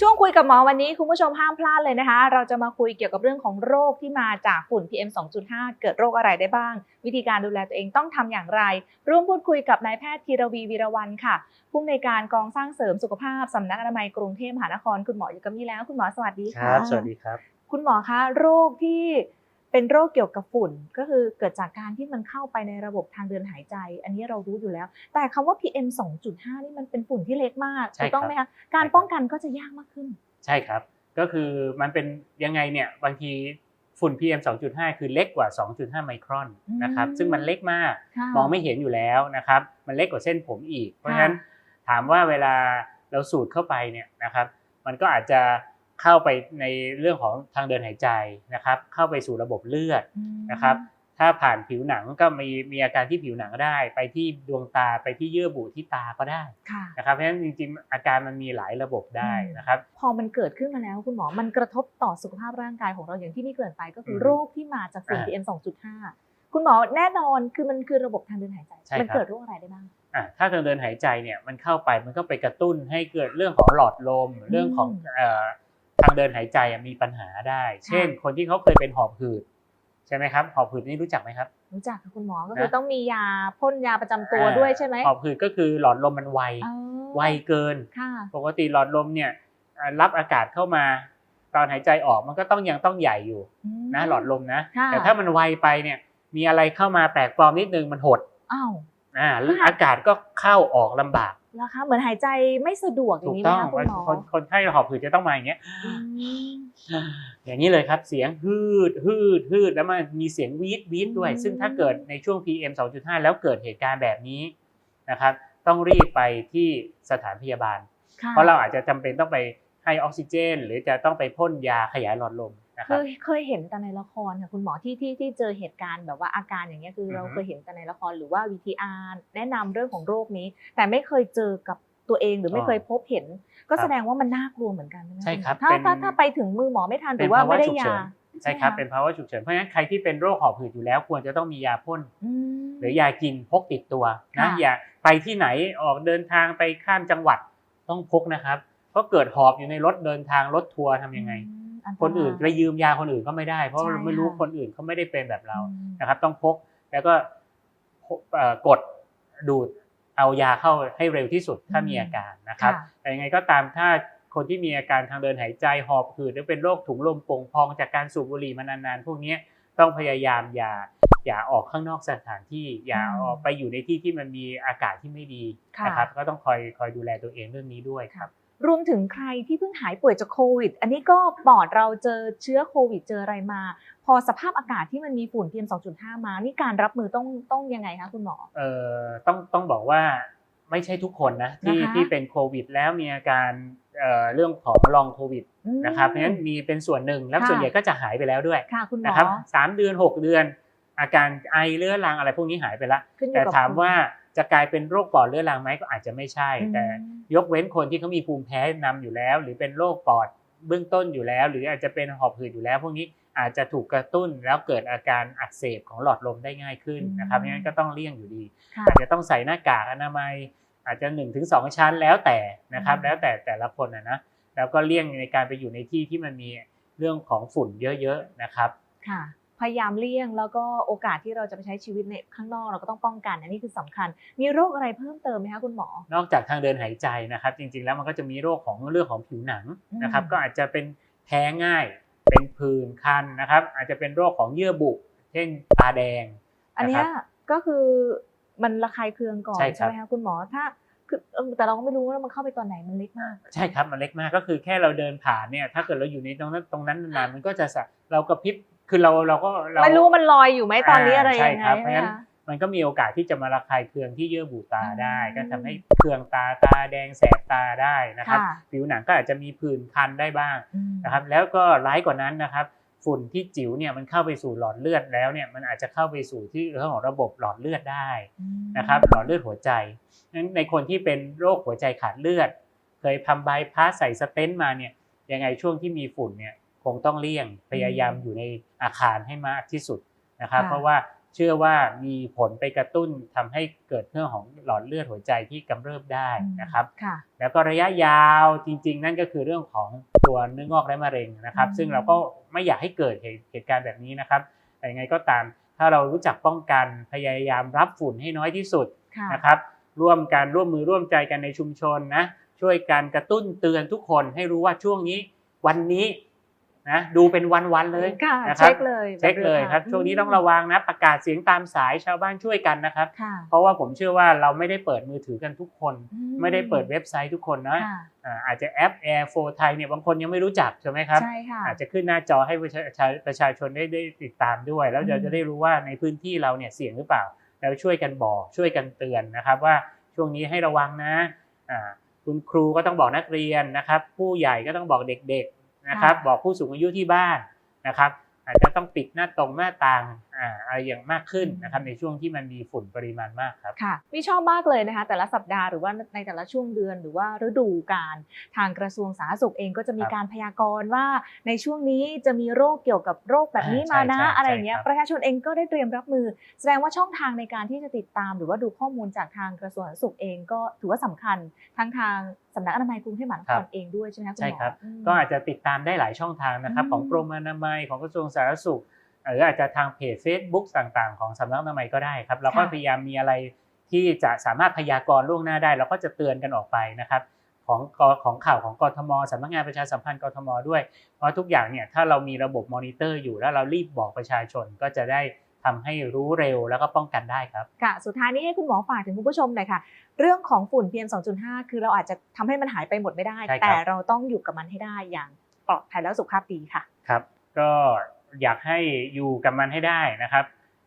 ช่วงคุยกับหมอวันนี้คุณผู้ชมห้ามพลาดเลยนะคะ เราจะมาคุยเกี่ยวกับเรื่องของโรคที่มาจากฝุ่น PM 2.5 เกิดโรคอะไรได้บ้าง วิธีการดูแลตัวเองต้องทำอย่างไร ร่วมพูดคุยกับนายแพทย์ธีรวีวีรวันค่ะ ผู้อำนวยการกองสร้างเสริมสุขภาพสำนักอนามัยกรุงเทพมหานครคุณหมออยู่กับนี่แล้ว คุณหมอสวัสดีคค่ะรับสวัสดีครับ คุณหมอคะโรคที่ เป็นโรคเกี่ยวกับฝุ่นก็คือเกิดจากการที่มันเข้าไปในระบบทางเดินหายใจ อันนี้เรารู้อยู่แล้ว แต่คำว่า PM 2.5 นี่มันเป็นฝุ่นที่เล็กมากใช่ถูกต้องครับไหมคะการป้องกันก็จะยากมากขึ้น ใช่ครับ ก็คือมันเป็นยังไงเนี่ยบางทีฝุ่น PM 2.5 คือเล็กกว่า 2.5 ไมครอนนะครับอืมซึ่งมันเล็กมากค่ะมองไม่เห็นอยู่แล้วนะครับมันเล็กกว่าเส้นผมอีก เพราะฉะนั้นค่ะถามว่าเวลาเราสูดเข้าไปเนี่ยนะครับมันก็อาจจะ เข้าไปในเรื่องของทางเดินหายใจนะครับ เข้าไปสู่ระบบเลือดอืมนะครับ ถ้าผ่านผิวหนังก็มีมีอาการที่ผิวหนังได้ ไปที่ดวงตาไปที่เยื่อบุที่ตาก็ได้ค่ะนะครับเพราะฉะนั้นจริงๆอาการมันมีหลายระบบได้นะครับ พอมันเกิดขึ้นมาแล้วคุณหมอมันกระทบต่อสุขภาพร่างกายของเราอย่างที่นี่เกริ่นไปก็คือมโรคที่มาจากฝุ่นอ่า PM 2.5คุณหมอแน่นอนคือมันคือระบบทางเดินหายใจใช่มัครับเกิดโรคอะไรได้บ้างอะถ้าทางเดินหายใจเนี่ยมันเข้าไปมันก็ไปกระตุ้นให้เกิดเรื่องของหลอดลม เรื่องของเอ่อ ทางเดินหายใจอะมีปัญหาได้ เช่น คนที่เขาเคยเป็นหอบหืดใช่ไหมครับหอบหืดนี่รู้จักไหมครับ รู้จักค่ะคุณหมอก็คือนะต้องมียาพ่นยาประจำตัวอ่าด้วยใช่ไหมหอบหืดก็คือหลอดลมมันไวอ๋อไวเกินค่ะปกติหลอดลมเนี่ยอ่ารับอากาศเข้ามาตอนหายใจออกมันก็ต้องยังต้องใหญ่อยู่มนะหลอดลมนะค่ะแต่ถ้ามันไวไปเนี่ยมีอะไรเข้ามาแปลกปลอมนิดนึงมันหดอ้าว อ่าแล้วค่ะอากาศก็เข้าออกลำบากแล้วคะเหมือนหายใจไม่สะดวกอย่าถูงกนี้ไหมต้องคะคุณหมอคนคนไข้หอบหืดจะต้องมาอย่างเงี้ยอืมอย่างนี้เลยครับเสียงฮืดฮืดฮืดแล้วมันมีเสียงวีดวีดด้วยอืมซึ่งถ้าเกิดในช่วง PM 2.5 แล้วเกิดเหตุการณ์แบบนี้นะครับ ต้องรีบไปที่สถานพยาบาลค่ะเพราะเราอาจจะจำเป็นต้องไปให้ออกซิเจน หรือจะต้องไปพ่นยาขยายหลอดลมนะค เครับยเคยเห็นแต่ในละครค่ะคุณหมอที่ที่ที่เจอเหตุการณ์แบบว่าอาการอย่างเงี้ยคือเราอือฮึเคยเห็นแต่ในละครหรือว่า VTR แนะนำเรื่องของโรคนี้ แต่ไม่เคยเจอกับตัวเองหรือไม่เคยพบเห็น ก็แสดงว่ามันน่ากลัวเหมือนกันใช่ไหมใช่ครับถ้าเป็นถ้าถ้าไปถึงมือหมอไม่ทันหเป็รืนอว่าภาวะไม่ได้ฉุกยาเฉินใช่ครับไหมะเป็นภาวะฉุกเฉินเพราะฉะนั้นใครที่เป็นโรคหอบหืดอยู่แล้วควรจะต้องมียาพ่นอืมหรือยากินพกติดตัวนะค่ะอย่าไปที่ไหนออกเดินทางไปข้ามจังหวัดต้องพกนะครับเพราะเกิดหอบอยู่ในรถเดินทางรถทัวร์ทำยังไงอืมอัตราย คนอื่นไปยืมยาคนอื่นก็ไม่ได้ เพราะใช่เราไม่รู้ค่ะคนอื่นเขาไม่ได้เป็นแบบเราอืมนะครับ ต้องพกแล้วก็พกเอ่อกดดูดเอายาเข้าให้เร็วที่สุดถ้ามีอาการนะครับค่ะแต่ยังไงก็ตามถ้าคนที่มีอาการทางเดินหายใจหอบหืดหรือเป็นโรคถุงลมโป่งพองจากการสูบบุหรี่มานานๆพวกเนี้ย ต้องพยายามอย่าอย่าออกข้างนอกสถานที่อย่าอืมออกไปอยู่ในที่ที่มันมีอากาศที่ไม่ดีค่ะนะครับ ก็ต้องคอยคอยดูแลตัวเองเรื่องนี้ด้วยครับรวมถึงใครที่เพิ่งหายป่วยจากโควิด อันนี้ก็ปอดเราเจอเชื้อโควิดเจออะไรมา พอสภาพอากาศที่มันมีฝุ่น PM 2.5 มา นี่การรับมือต้องต้องยังไงคะคุณหมอ เอ่อ ต้องต้องบอกว่าไม่ใช่ทุกคนนะที่นะคะที่เป็นโควิดแล้วมีอาการ เอ่อเรื่องของลองโควิดอืมนะครับเพราะฉะนั้นมีเป็นส่วนหนึ่งแล้วค่ะส่วนใหญ่ก็จะหายไปแล้วด้วยค่ะคุณหมอนะครับสามเดือนหกเดือน อาการไอเรื้อรังอะไรพวกนี้หายไปละขึ้นอยู่แต่กับถามว่าจะกลายเป็นโรคปอดเรื้อรังไหมก็อาจจะไม่ใช่อืมแต่ยกเว้นคนที่เขามีภูมิแพ้นำอยู่แล้ว หรือเป็นโรคปอดเบื้องต้นอยู่แล้ว หรืออาจจะเป็นหอบหืดอยู่แล้ว พวกนี้อาจจะถูกกระตุ้นแล้วเกิดอาการอักเสบของหลอดลมได้ง่ายขึ้นนะครับเพราะฉะนั้นก็ต้องเลี่ยงอยู่ดีค่ะอาจจะต้องใส่หน้ากากอนามัย อาจจะ1นถึงสชั้นแล้วแต่นะครับอืมแล้วแต่แต่ละคนนะนะแล้วก็เลี่ยงในการไปอยู่ในที่ที่มันมีเรื่องของฝุ่นเยอะๆนะครับค่ะพยายามเลี่ยงแล้วก็โอกาสที่เราจะไปใช้ชีวิตในข้างนอกเราก็ต้องป้องกัน อันนี้คือสำคัญ มีโรคอะไรเพิ่มเติมไหมคะคุณหมอ นอกจากทางเดินหายใจนะครับ จริงๆแล้วมันก็จะมีโรคของเรื่องของผิวหนังนะครับอืมก็อาจจะเป็นแพ้ง่าย เป็นผื่นคันนะครับ อาจจะเป็นโรคของเยื่อบุเช่นตาแดง อันเนี้ยก็คือ มันระคายเคืองก่อนใช่ครับไหมคะคุณหมอถ้าคือเออแต่เราก็ไม่รู้ว่ามันเข้าไปตอนไหนมันเล็กมาก ใช่ครับมันเล็กมากก็คือแค่เราเดินผ่านเนี่ย ถ้าเกิดเราอยู่ในตรงนั้นตรงนั้นนานๆมันก็จะสะเรากระพริบคือเราเราก็เราไม่รู้มันลอยอยู่ไหมตอนนี้อะไรใช่ยังไงครับเพราะฉะนั้นคะมันก็มีโอกาสที่จะมาระคายเคืองที่เยื่อบุตาได้อืมก็ทำให้เคืองตาตาแดงแสบตาได้นะครับค่ะผิวหนังก็อาจจะมีผื่นคันได้บ้างอืมนะครับ แล้วก็ร้ายกว่านั้นนะครับ ฝุ่นที่จิ๋วเนี่ยมันเข้าไปสู่หลอดเลือดแล้วเนี่ยมันอาจจะเข้าไปสู่ที่เรื่องของระบบหลอดเลือดได้อืมนะครับหลอดเลือดหัวใจนั้นในคนที่เป็นโรคหัวใจขาดเลือด เคยทำบายพาสใส่สเตนต์มาเนี่ยยังไงช่วงที่มีฝุ่นเนี่ยคงต้องเลี่ยงพยายามอยู่ในอาคารให้มากที่สุดนะครับ เพราะว่าเชื่อว่ามีผลไปกระตุ้นทำให้เกิดเรื่องของหลอดเลือดหัวใจที่กำเริบได้นะครับค่ะแล้วก็ระยะยาวจริง ๆ นั่นก็คือเรื่องของตัวเนื้องอกและมะเร็งนะครับอืมซึ่งเราก็ไม่อยากให้เกิดเหตุเหตุการณ์แบบนี้นะครับแต่ยังไงก็ตาม ถ้าเรารู้จักป้องกันพยายามรับฝุ่นให้น้อยที่สุดค่ะนะครับร่วมกันร่วมมือร่วมใจกันในชุมชนนะช่วยกันกระตุ้นเตือนทุกคนให้รู้ว่าช่วงนี้วันนี้ นะดูเป็นวันๆเลยค่ะนะครัเช็บคเลยเช็คเลยครับแวช่วงนี้ต้องระวังนะประกาศเสียงตามสายชาวบ้านช่วยกันนะครับค่ะเพราะว่าผมเชื่อว่าเราไม่ได้เปิดมือถือกันทุกคนอืไม่ได้เปิดเว็บไซต์ทุกคนนะค่ะอ่าอาจจะแอป Air 4ไทยเนี่ยบางคนยังไม่รู้จักใช่ไหมครับใช่ค่ะอาจจะขึ้นหน้าจอให้ประชาชนประชาชนได้ได้ติดตามด้วย แล้วเราอืมจะได้รู้ว่าในพื้นที่เราเนี่ยเสี่ยงหรือเปล่า แล้วช่วยกันบอกช่วยกันเตือนนะครับว่าช่วงนี้ให้ระวังนะอ่าคุณครูก็ต้องบอกนักเรียนนะครับ ผู้ใหญ่ก็ต้องบอกเด็กๆ นะครับ บอกผู้สูงอายุที่บ้านนะครับ อาจจะต้องปิดหน้าตรงหน้าต่าง อ่าอะไรอย่างมากขึ้นนะครับในช่วงที่มันมีฝุ่นปริมาณมากครับค่ะพี่ชอบมากเลยนะคะ แต่ละสัปดาห์หรือว่าในแต่ละช่วงเดือนหรือว่าฤดูกาลทางกระทรวงสาธารณสุขเองก็จะมีครับการพยากรณ์ว่าในช่วงนี้จะมีโรคเกี่ยวกับโรคแบบนี้อ่ามานะใช่ใช่อะไรอย่างเงี้ยใช่ครับประชาชนเองก็ได้เตรียมรับมือ แสดงว่าช่องทางในการที่จะติดตาม หรือว่าดูข้อมูลจากทางกระทรวงสาธารณสุขเองก็ถือว่าสำคัญทั้งทางสำนักอนามัยกรุงเทพมหานครเองด้วยใช่ไหมคะคุณหมอใช่ครับอืมก็อาจจะติดตามได้หลายช่องทางนะครับอืมของกรมอนามัยของกระทรวงสาธารณสุข หรืออาจจะทางเพจ Facebook ต่างๆ ของสำนักอนามัยก็ได้ครับเราก็ค่ะพยายามมีอะไรที่จะสามารถพยากรณ์ล่วงหน้าได้ เราก็จะเตือนกันออกไปนะครับของกของข่าวของกทมสำนักงานประชาสัมพันธ์กทมด้วย เพราะทุกอย่างเนี่ยถ้าเรามีระบบมอนิเตอร์อยู่แล้วเรารีบบอกประชาชนก็จะได้ทำให้รู้เร็วแล้วก็ป้องกันได้ครับค่ะ สุดท้ายนี้ให้คุณหมอฝากถึงคุณผู้ชมหน่อยค่ะ เรื่องของฝุ่น PM 2.5 คือเราอาจจะทำให้มันหายไปหมดไม่ได้ใช่ครับแต่เราต้องอยู่กับมันให้ได้อย่างปลอดภัยแล้วสุขภาพดีค่ะครับ ก็ อยากให้อยู่กับมันให้ได้นะครับ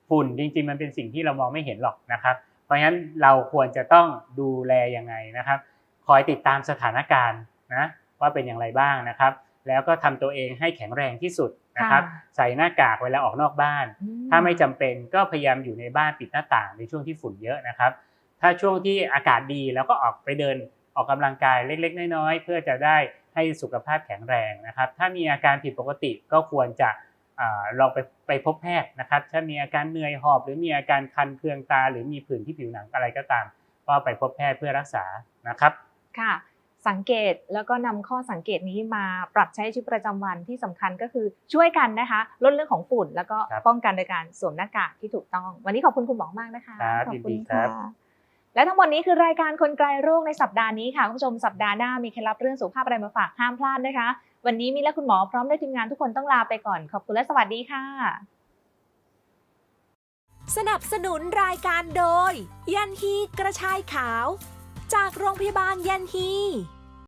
ฝุ่นจริงๆ มันเป็นสิ่งที่เรามองไม่เห็นหรอกนะครับ เพราะฉะนั้นเราควรจะต้องดูแลยังไงนะครับ คอยติดตามสถานการณ์นะว่าเป็นอย่างไรบ้างนะครับ แล้วก็ทำตัวเองให้แข็งแรงที่สุดนะครับค่ะใส่หน้ากากเวลาออกนอกบ้านอืถ้าไม่จำเป็นก็พยายามอยู่ในบ้านปิดหน้าต่างในช่วงที่ฝุ่นเยอะนะครับ ถ้าช่วงที่อากาศดีแล้วก็ออกไปเดินออกกำลังกายเล็ก ๆ น้อยๆเพื่อจะได้ให้สุขภาพแข็งแรงนะครับ ถ้ามีอาการผิดปกติก็ควรจะอา ลองไปไปพบแพทย์นะครับ ถ้ามีอาการเหนื่อยหอบ หรือมีอาการคันเคืองตา หรือมีผื่นที่ผิวหนังอะไรก็ตาม ก็ไปพบแพทย์เพื่อรักษานะครับค่ะสังเกตแล้วก็นำข้อสังเกตนี้มาปรับใช้ชีวิตประจำวันที่สำคัญก็คือช่วยกันนะคะลดเรื่องของฝุ่น แล้วก็ครับป้องกันโดยการสวมหน้ากากที่ถูกต้อง วันนี้ขอบคุณคุณหมอมากนะคะครับขอบยินคุดีณครับค่ะ และทั้งหมดนี้คือรายการคนไกลโรคในสัปดาห์นี้ค่ะคุณผู้ชมสัปดาห์หน้ามีเคล็ดลับเรื่องสุขภาพอะไรมาฝากห้ามพลาดนะคะ วันนี้มีและคุณหมอพร้อมด้วยทีมงานทุกคนต้องลาไปก่อนขอบคุณและสวัสดีค่ะ สนับสนุนรายการโดย ยันฮีกระชายขาว จากโรงพยาบาลยันฮี